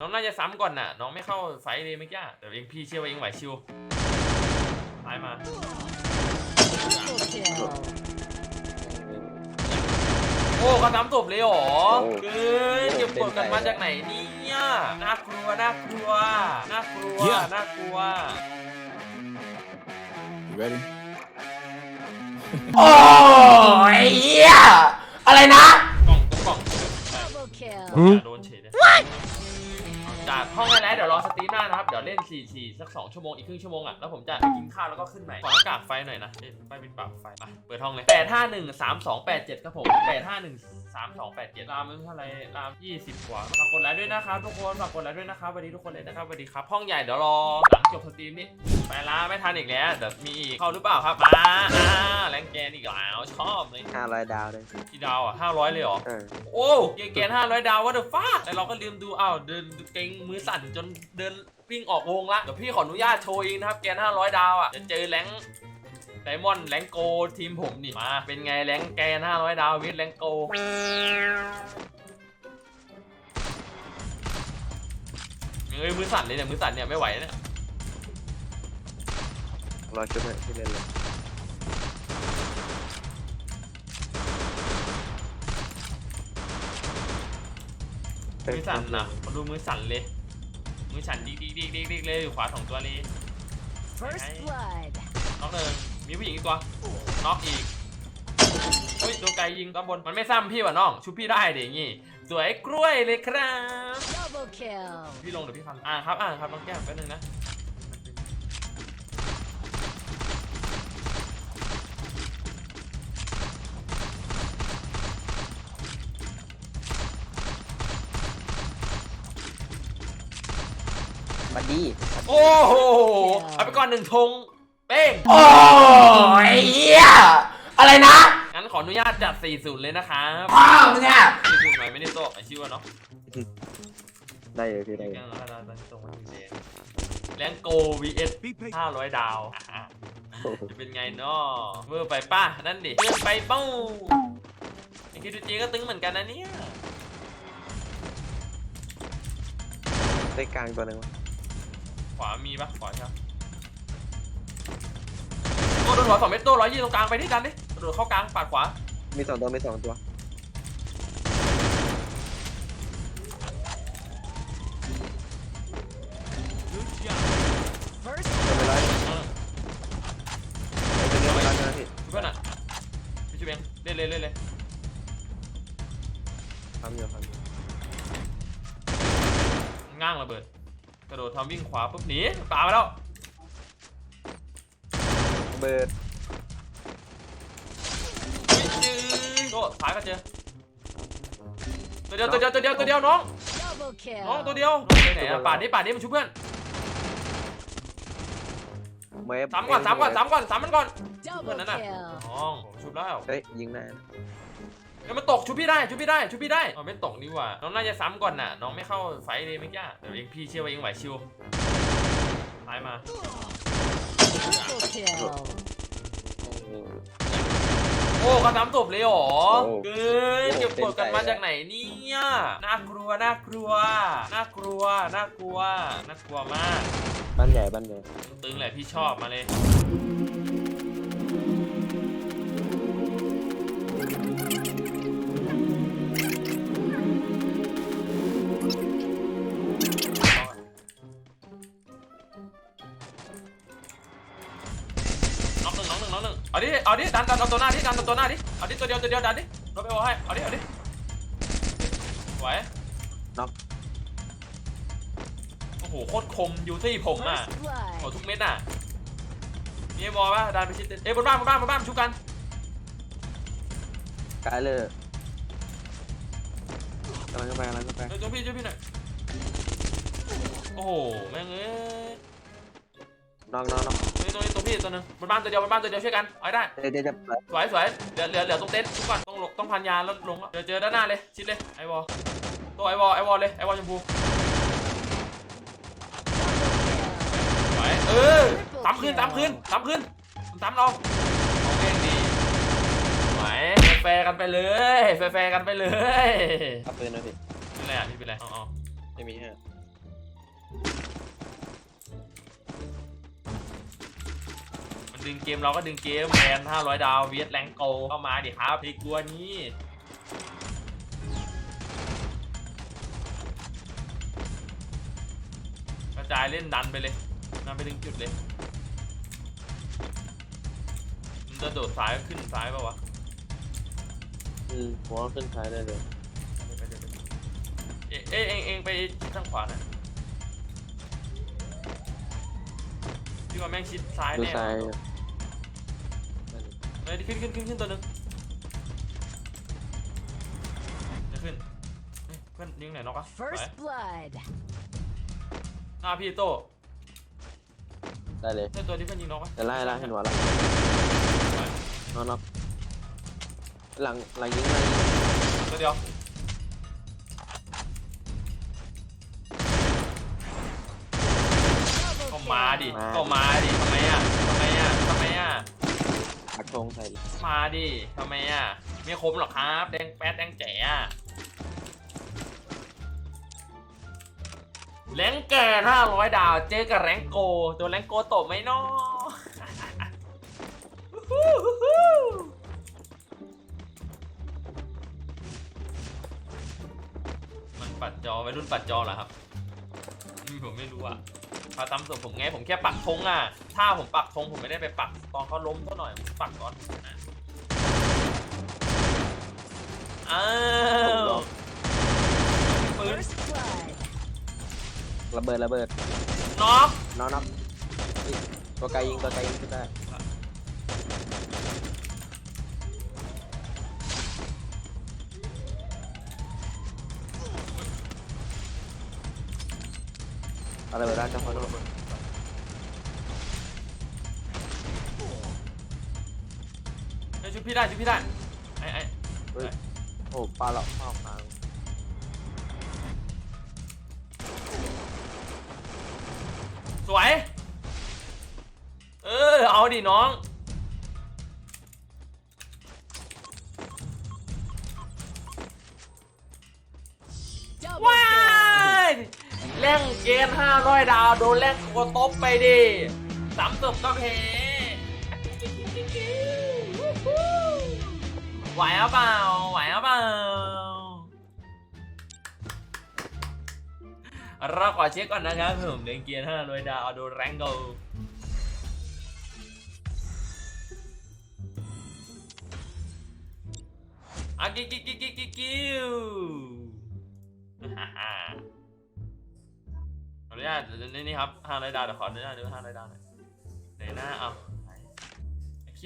น้องน่าจะซ้ำก่อนน่ะ น้องไม่เข้าไฟท์เลยเมื่อกี้แต่เองพี่เชื่อว่าเองไหวชิวตายมา Triple kill. โอ้ก็ซ้ำศพเลยเหรอโอ้เกินเก็บกดกันมาจากไหนเนี่ย น่ากลัว น่ากลัว น่ากลัว Yeah. น่ากลัว You ready? โอ้ยเหี้ยอะไรนะ กล่องกล่อง Double kill. อย่าโดนเฉยเลย จากห้องไฮไลท์เดี๋ยวรอสตรีมหน้านะครับ เดี๋ยวเล่น 4 4 สัก 2 ชั่วโมง อีกครึ่งชั่วโมงอะ แล้วผมจะไปกินข้าวแล้วก็ขึ้นใหม่ขอหน้ากากไฟหน่อยนะเล่นไปเป็นปากไฟอะเปิดห้องเลย 8 5 1 3 2 8 7 ครับผม 8 5 1 3 2 8 7รามมันเท่าไหร่ราม 20 กว่าฝากกดไลค์ด้วยนะครับทุกคนฝากกดไลค์ด้วยนะครับสวัสดีทุกคนเลยนะครับสวัสดีครับห้องใหญ่เดี๋ยวรอหลังจบสตรีมนี้ไปละไม่ทันอีกแล้วเดี๋ยวมีอีกเข้าหรือเปล่าครับมาอ่าแรงแกนอีกแล้วชอบเลยห้าร้อยดาวเลยกี่ดาวอะ500 เลยเหรอเออโอ้เกมเกนห้าร้อยดาวว่าเดอะฟ้าแต่เราก็ลืมดูอ้าวเดินเก่งมือสั่นจนเดินวิ่งออกวงละ เดี๋ยวพี่ขออนุญาตโชว์เองนะครับ แกนห้าร้อยดาวอะจะเจอแรงไดมอนด์แรงโกทีมผมนี่ มา เป็นไงแรงแกนห้าร้อยดาววิทแรงโกเอ้ยมือสั่นเลยเนี่ยมือสั่นเนี่ยไม่ไหวเนี่ยรอชุดหน่อยที่เล่นเลยมือสั่นนะมาดูมือสั่นเลย มือสั่นดิกดิกดิกดิกดิกเลยอยู่ขวาสองตัวเลย First blood. น็อกหนึ่งมีผู้หญิงอีกตัวน็อกอีกอุ้ยโดนไกลยิงด้านบนมันไม่ซ้ำพี่ว่ะน้องชุบพี่ได้เดี๋ยวงี้สวยกล้วยเลยครับ Double kill. พี่ลงเดี๋ยวพี่ฟังอ่าครับอ่าครับน้องแก้มแป๊บนึงนะ บัดดี้โอ้โห เอาไปก่อนหนึ่งธงเป้ง โอ้ยเหี้ยอะไรนะงั้นขออนุญาตจัด 40 เลยนะครับพ่อมึงอะ40หน่อยไม่ได้โตะไอชื่อว่าเนาะได้เลยพี่ได้แกงแล้วนะตอนนี้ตรงมาถึงแดงแรงโก vs 500 ดาวอะจะเป็นไงเนาะเวอร์ไปป่ะนั่นดิเวอร์ไปเป้าไอคิดดูจีก็ตึงเหมือนกันนะเนี่ยได้กลางตัวหนึงวะ ขวามีปะขวาใช่ปะโอ้โดนหัวสองเมตรโต้ร้อยยี่ตรงกลางไปที่ดันดิกระโดดเข้ากลางปาดขวามีสองตัวมีสองตัว First ตัวไปร้อยไอ้ตัวเดียวไปร้อยนะพี่เพื่อนอะพี่ชูเบงเล่นเลยเล่นเลยทำอยู่ทำอยู่ง้างระเบิด กระโดดทำวิ่งขวาปุ๊บหนีป่ามาแล้วเบิร์ดจืดโอ้ท้ายก็เจอตัวเดียวตัวเดียวตัวเดียวตัวเดียวน้อง double น้อง kill. ตัวเดียวไปไหนอะป่าดนี้ป่าดนี้มันชุบเพื่อนเมฟสามก่อนสามก่อนสามก่อนสามมันก่อน Double Bueno, nada. kill. น้องผมชุบแล้ว เฮ้ยยิงได้นะ เดี๋ยวมันตกชุบพี่ได้ชุบพี่ได้ชุบพี่ได้อ๋อไม่ตกนี่หว่าน้องน่าจะซ้ำก่อนน่ะ น้องไม่เข้าไฟท์เลยเมื่อกี้แต่เองพี่เชื่อว่าเองไหวชิวท้ายมา Triple kill. โอ้ก็ซ้ำศพเลยเหรอโอ้เกินเก็บกดกันมาจากไหนเนี่ยน่ากลัวน่ากลัวน่ากลัวน่ากลัวน่ากลัวมาก บ้านใหญ่บ้านใหญ่ ตึงแหละพี่ชอบมาเลย เอาดิ เอาดิ ดันดันเอาตัวหน้าดิ ดันเอาตัวหน้าดิ เอาดิตัวเดียวตัวเดียวดันดิรถไปเอาให้ เอาดิ เอาดิไหวน็อก โอ้โหโคตรคมยูซี่ผมอะ First โอ้ blood. ทุกเม็ดอะมีไอ้บอลป่ะดันไปชิดเอ้ยบนบ้านบนบ้านบนบ้านชุบกันกายเลยกำลังเข้าไปกำลังเข้าไปเอ้ยช่วยพี่ช่วยพี่หน่อย โอ้โห แม่งเอ้ย น้องน้องน้องตรงนี้ตรงนี้ตรงพี่ตัวหนึงบนบ้านตัวเดียวบนบ้านตัวเดียวช่วยกันเอาให้ได้ เดี๋ยวเดี๋ยวจะเปิดสวยสวยเหลือเหลือเหลือตรงเต็นท์ทุกคนต้องลงต้องพันยาแล้วลงแล้วเดี๋ยวเจอด้านหน้าเลยชิดเลยไอ้บอลตัวไอ้บอลไอ้บอลเลยไอ้บอลชมพู Double สวยเออตามคืนตามคืนตามคืนตามเราของเองดีสวยแฟร์ๆกันไปเลยแฟร์ๆกันไปเลยเอาปืนนะพี่เป็นไรอะพี่เป็นไรอ๋อไม่มีฮะ ดึงเกมเราก็ดึงเกมแมน500 ดาวเวียดแรงโกเข้ามาดิครับพี่กลัวนี้กระจายเล่นดันไปเลยดันไปถึงจุดเลยมันจะโดดซ้ายขึ้นซ้ายป่าวะอืมผมว่าขึ้นท้ายได้เลยไปเลยไปเลยเอ๊ะเอ๊ะเองเองไปชิดทางขวาหน่อยพี่ว่าแม่งชิดซ้ายดูแน่ซ้ายเฮ้ยขึ้นขึ้นขึ้นขึ้นตัวหนึงจะขึ้นเฮ้ยเพื่อนยิงไหนน็อกอะไหน First blood. หน้าพี่โตได้เลยใช่ตัวที่เพื่อนยิงน็อกอะแต่ไล่ไล่เห็นหัวแล้วนอนน็อกหลังหลังยิงหลังยิงตัวเดียว Double ก็มาดิ kill. ก็มาดิทำไมอะทำไมอะทำไมอะ ปักธ งใส่เลยมาดิทำไมอะ ไม่คมหรอกครับ แดงแป๊ดแดงแจ๋อะแรงแก่ห้าร้อยดาว เจอกับแรงโกตัวแรงโกตบไหมน้อมันปัดจอวัยรุ่นปัดจอเหรอครับ ผมไม่รู้อะ พาตามส่วนผมไงผมแค่ปักธงอะ ถ้าผมปักธงผมไม่ได้ไปปักตอนเขาล้มซะหน่อยผมปักตอนนะอ้าวปืน First blood. ระเบิดระเบิดน็อกนอนน็อกอีกตัวไกลยิงตัวไกลยิงขึ้นได้ อะไระเบิดได้จังพอโดนเฮ้ยชุบพี่ได้ชุบพี่ได้ไอ้ไอ้เฮ้ยโอ้ปลาหลอกปลาพังสวย เออ เอาดิน้อง แล่งเกณฑ์500ดาวโดนแล่งโคตบไปดิสามศพก็เพไหวรือเปล่า ไหวรือเปล่า เราขอเช็คก่อนนะครับผมเล่นเกียร์500ดาวโดนแรงโกอะกิ๊กกิ๊กกิ๊กกิ๊กกิ๊กกิ๊วฮ่าฮ่า อนุญาตนี่นี่ครับห้าร้อยดาวเดี๋ยวขออนุญาตดูห้าร้อยดาวหน่อยไหนหน้าเอาโอเค